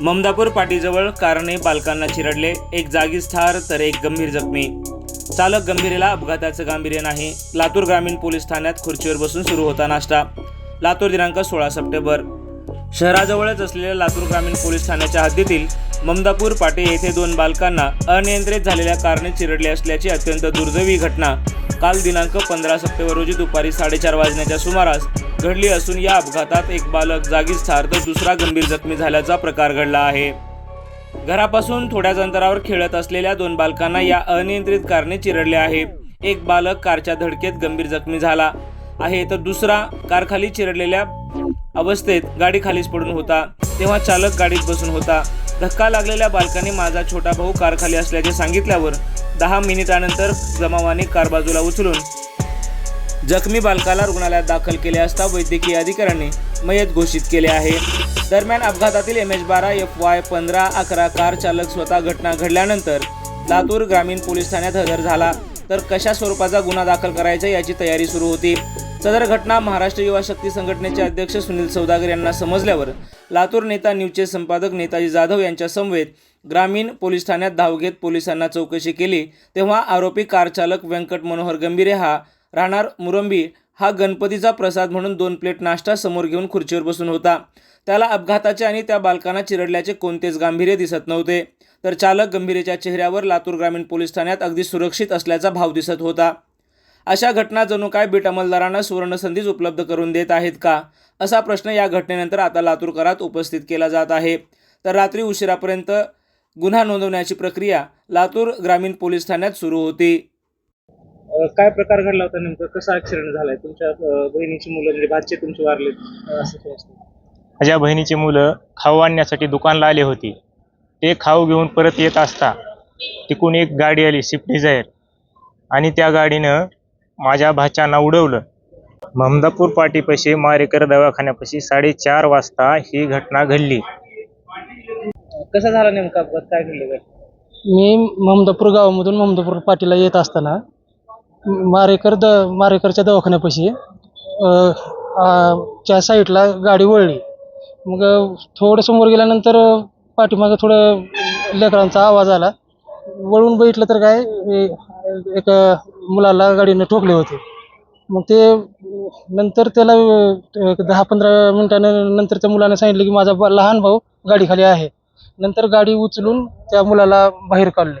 ममदापूर पाटीजवळ कारने बालकांना चिरडले. एक जागीच ठार तर एक गंभीर जखमी. चालक गंभीरेला अपघाताचं गांभीर्य नाही. लातूर ग्रामीण पोलीस ठाण्यात खुर्चीवर बसून सुरू होता नाश्ता. लातूर दिनांक सोळा सप्टेंबर. शहराजवळच असलेल्या लातूर ग्रामीण पोलीस ठाण्याच्या हद्दीतील ममदापूर पाटे येथे दोन बालकांना अनियंत्रित झालेल्या कारने चिरडले असल्याची अत्यंत दुर्दैवी घटना. काल दिनांक पंधरा सप्टेंबर रोजी दुपारी साडेचार वाजण्याच्या सुमारास घडली असून या अपघातात एक बालक जागीच ठार तर दुसरा गंभीर जखमी झाल्याचा प्रकार घडला आहे. घरापासून थोड्याच अंतरावर खेळत असलेल्या दोन बालकांना या अनियंत्रित कारने चिरडले आहे. एक बालक कारच्या धडकेत गंभीर जखमी झाला आहे तर दुसरा कारखाली चिरडलेल्या अवस्थेत गाडी खालीच पडून होता. तेव्हा चालक गाडीत बसून होता. धक्का लागलेल्या बालकाने माझा छोटा भाऊ कारखाली असल्याचे सांगितल्यावर दहा मिनिटानंतर जमावाने कार बाजूला उचलून जखमी बालकाला रुग्णालयात दाखल केले असता वैद्यकीय अधिकाऱ्यांनी मयत घोषित केले आहे. दरम्यान अपघातातील एम एच बारा एफ वाय पंधरा अकरा कार चालक स्वतः घटना घडल्यानंतर लातूर ग्रामीण पोलीस ठाण्यात हजर झाला. तर कशा स्वरूपाचा गुन्हा दाखल करायचा याची तयारी सुरू होती. सदर घटना महाराष्ट्र युवा शक्ती संघटनेचे अध्यक्ष सुनील सौदागर यांना समजल्यावर लातूर नेता न्यूजचे संपादक नेताजी जाधव यांच्या समवेत ग्रामीण पोलीस ठाण्यात धाव घेत पोलिसांना चौकशी केली. तेव्हा आरोपी कारचालक व्यंकट मनोहर गंभीरे हा राहणार मुरंबी हा गणपतीचा प्रसाद म्हणून दोन प्लेट नाश्ता समोर घेऊन खुर्चीवर बसून होता. त्याला अपघाताचे आणि त्या बालकांना चिरडल्याचे कोणतेच गांभीर्य दिसत नव्हते. तर चालक गंभीरेच्या चेहऱ्यावर लातूर ग्रामीण पोलीस ठाण्यात अगदी सुरक्षित असल्याचा भाव दिसत होता. अशा घटना जणू काय बीट अंमलदारांना सुवर्णसंधीच उपलब्ध करून देत आहेत का? असा प्रश्न या घटनेनंतर आता लातूरकरात उपस्थित केला जात आहे. तर रात्री उशिरापर्यंत गुन्हा नोंदवण्याची प्रक्रिया लातूर ग्रामीण पोलीस ठाण्यात सुरू होती. काय प्रकार घडला होता नेमकं? कसा ऍक्सिडेंट झालाय? तुमच्या बहिणीची मुलं म्हणजे भाचे तुमचे वारले. असं काय असतं. माझ्या बहिणीची मुलं खाऊ आणण्यासाठी दुकानला आली होती ते खाऊ घेऊन परत येत असता तिकून एक गाडी आली स्विफ्ट डिझायर आणि त्या गाडीनं माझ्या भाच्याना उडवलं. ममदापूर पाटीपाशी मारेकर दवाखान्यापाशी साडेचार वाजता ही घटना घडली. कसा झाला नेमका अपघात? काय घडलं? काय मी ममदापूर गावामधून ममदापूर पाटीला येत असताना मारेकर द मारेकरच्या दवाखान्यापाशी त्या च्या साईडला गाडी वळली. मग थोडं समोर गेल्यानंतर पाठीमागं थोडं लेकरांचा आवाज आला. वळून बघितलं तर काय एक मुलाला गाडीनं ठोकले होते. मग ते नंतर त्याला एक दहा पंधरा मिनटानं नंतर त्या मुलानं सांगितलं की माझा लहान भाऊ गाडीखाली आहे. नंतर गाडी उचलून त्या मुलाला बाहेर काढले.